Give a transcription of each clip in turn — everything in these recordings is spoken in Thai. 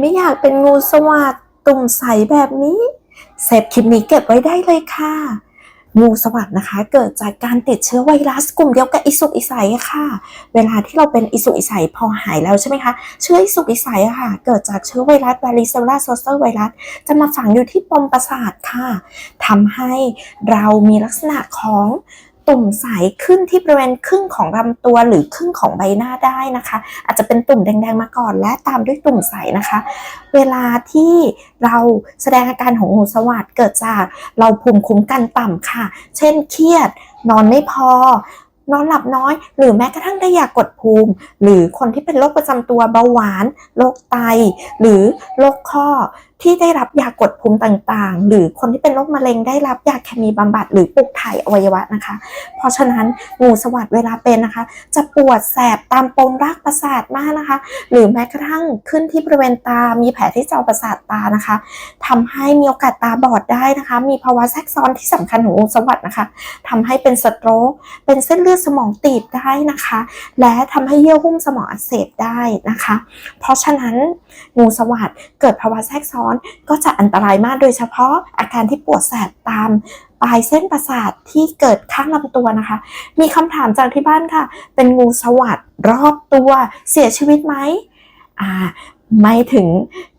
ไม่อยากเป็นงูสวัสดตุ่มใสแบบนี้เซฟคลิปนี้เก็บไว้ได้เลยค่ะ งูสวัสดนะคะ เกิดจากการติดเชื้อไวรัสกลุ่มเดียวกับอิสุกอิสัยค่ะ เวลาที่เราเป็นอิสุกอิสัยพอหายแล้วใช่ไหมคะ เชื้ออิสุกอิสัยอะค่ะ เกิดจากเชื้อไวรัสวาริเซลลาโซเตอร์ไวรัสจะมาฝังอยู่ที่ปมประสาทค่ะทำให้เรามีลักษณะของ ตุ่มใสขึ้นที่บริเวณครึ่งของลำตัวหรือครึ่งของใบหน้าได้นะคะ อาจจะเป็นตุ่มแดงๆมาก่อน และตามด้วยตุ่มใสนะคะ เวลาที่เราแสดงอาการของงูสวัสดเกิดจากเราภูมิคุ้มกันต่ำค่ะ เช่นเครียด นอนไม่พอนอนหลับน้อย หรือแม้กระทั่งได้ยากดภูมิ หรือคนที่เป็นโรคประจำตัวเบาหวาน โรคไต หรือโรคข้อ ที่ได้รับยากดภูมิต่างๆ หรือคนที่เป็นโรคมะเร็งได้รับยาเคมีบำบัดหรือปลูกถ่ายอวัยวะนะคะ เพราะฉะนั้นงูสวัสดเวลาเป็นนะคะ จะปวดแสบตามปมรากประสาทมากนะคะ หรือแม้กระทั่งขึ้นที่บริเวณตา มีแผลที่จอประสาทตานะคะทำให้มีโอกาสตาบอดได้นะคะ มีภาวะแทรกซ้อนที่สำคัญของงูสวัสดนะคะทำให้เป็นสโตรกเป็นเส้นเลือดสมองตีบได้นะคะ และทำให้เยื่อหุ้มสมองอักเสบได้นะคะ เพราะฉะนั้นงูสวัสดเกิดภาวะแทรกซ้อนก็จะอันตรายมากโดยเฉพาะอาการที่ปวดแสบตามปลายเส้นประสาทที่เกิดข้างลำตัวนะคะ มีคำถามจากที่บ้านค่ะ เป็นงูสวัสดรอบตัวเสียชีวิตไหมอ่าไม่ถึง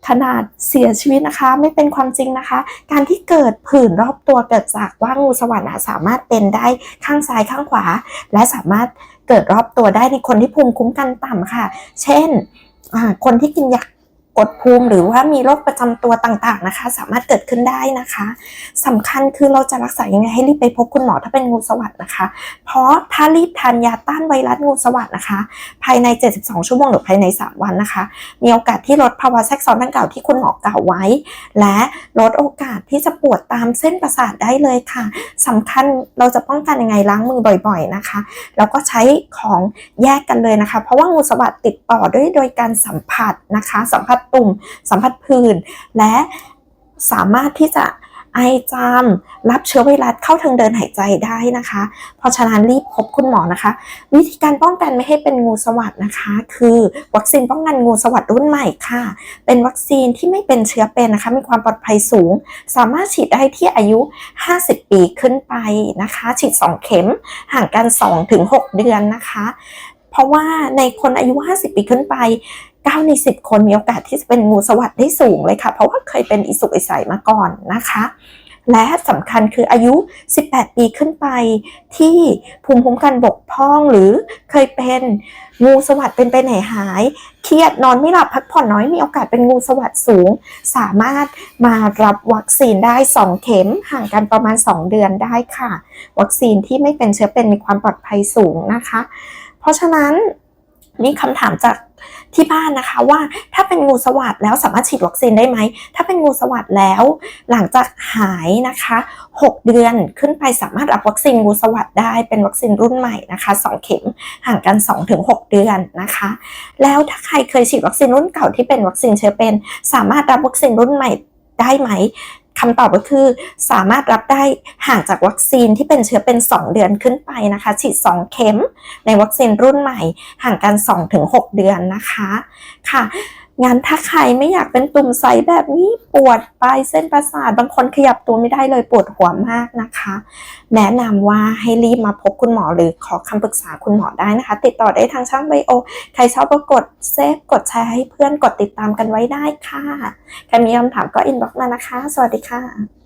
ขนาดเสียชีวิตนะคะ ไม่เป็นความจริงนะคะ การที่เกิดผื่นรอบตัวเกิดจากว่างูสวัสดสามารถเป็นได้ข้างซ้ายข้างขวา และสามารถเกิดรอบตัวได้ในคนที่ภูมิคุ้มกันต่ำค่ะ เช่นคนที่กินยา กดภูมิ หรือว่ามีโรคประจำตัวต่างๆนะคะ สามารถเกิดขึ้นได้นะคะสำคัญคือเราจะรักษายังไงให้รีบไปพบคุณหมอถ้าเป็นงูสวัสดนะคะ เพราะถ้ารีบทานยาต้านไวรัสงูสวัสดนะคะ ภายใน 72 ชั่วโมงหรือภายใน 3 วันนะคะ มีโอกาสที่ลดภาวะแทรกซ้อนดังกล่าวที่คุณหมอกล่าวไว้ และลดโอกาสที่จะปวดตามเส้นประสาทได้เลยค่ะสำคัญเราจะป้องกันยังไงล้างมือบ่อยๆนะคะ แล้วก็ใช้ของแยกกันเลยนะคะ เพราะว่างูสวัสดติดต่อด้วยโดยการสัมผัสนะคะ สัมผัสตุ่ม สัมผัสผื่นและสามารถที่จะไอจามรับเชื้อไวรัสเข้าทางเดินหายใจได้นะคะ เพราะฉะนั้นรีบพบคุณหมอนะคะ วิธีการป้องกันไม่ให้เป็นงูสวัสดนะคะ คือวัคซีนป้องกันงูสวัสดรุ่นใหม่ค่ะ เป็นวัคซีนที่ไม่เป็นเชื้อเป็นนะคะ มีความปลอดภัยสูง สามารถฉีดได้ที่อายุ 50 ปีขึ้นไปนะคะ ฉีด 2 เข็มห่างกัน 2-6 เดือนนะคะ เพราะว่าในคนอายุ 50 ปีขึ้นไป 9 ใน 10 คนมีโอกาสที่จะเป็นงูสวัสดได้สูงเลยค่ะ เพราะว่าเคยเป็นอิสุกอิสัยมาก่อนนะคะ และสำคัญคืออายุ 18 ปีขึ้นไป ที่ภูมิคุ้มกันบกพร่องหรือเคยเป็นงูสวัสดเป็นไปไหนหายเครียดนอนไม่หลับพักผ่อนน้อยมีโอกาสเป็นงูสวัสดสูง สามารถมารับวัคซีนได้ 2 เข็มห่างกันประมาณ 2 เดือนได้ค่ะ วัคซีนที่ไม่เป็นเชื้อเป็นมีความปลอดภัยสูงนะคะ เพราะฉะนั้นมีคำถามจาก ที่บ้านนะคะว่าถ้าเป็นงูสวัสดแล้วสามารถฉีดวัคซีนได้ไหม ถ้าเป็นงูสวัสดแล้ว หลังจากหายนะคะ 6 เดือนขึ้นไปสามารถรับวัคซีนงูสวัสดได้เป็นวัคซีนรุ่นใหม่นะคะ 2 เข็มห่างกัน 2-6 เดือนนะคะ แล้วถ้าใครเคยฉีดวัคซีนรุ่นเก่าที่เป็นวัคซีนเชื้อเป็น สามารถรับวัคซีนรุ่นใหม่ได้ไหม คำตอบก็คือสามารถรับได้ห่างจากวัคซีนที่เป็นเชื้อเป็น 2 เดือนขึ้นไปนะคะฉีด 2 เข็มในวัคซีนรุ่นใหม่ห่างกัน 2-6 เดือนนะคะค่ะ งั้นถ้าใครไม่อยากเป็นตุ่มใสแบบนี้ปวดปลายเส้นประสาทบางคนขยับตัวไม่ได้เลยปวดหัวมากนะคะ แนะนำว่าให้รีบมาพบคุณหมอหรือขอคำปรึกษาคุณหมอได้นะคะ ติดต่อได้ทางช่องไบโอ ใครชอบก็กดเซฟกดแชร์ให้เพื่อนกดติดตามกันไว้ได้ค่ะ ใครมีคำถามก็อินบ็อกซ์มานะคะ สวัสดีค่ะ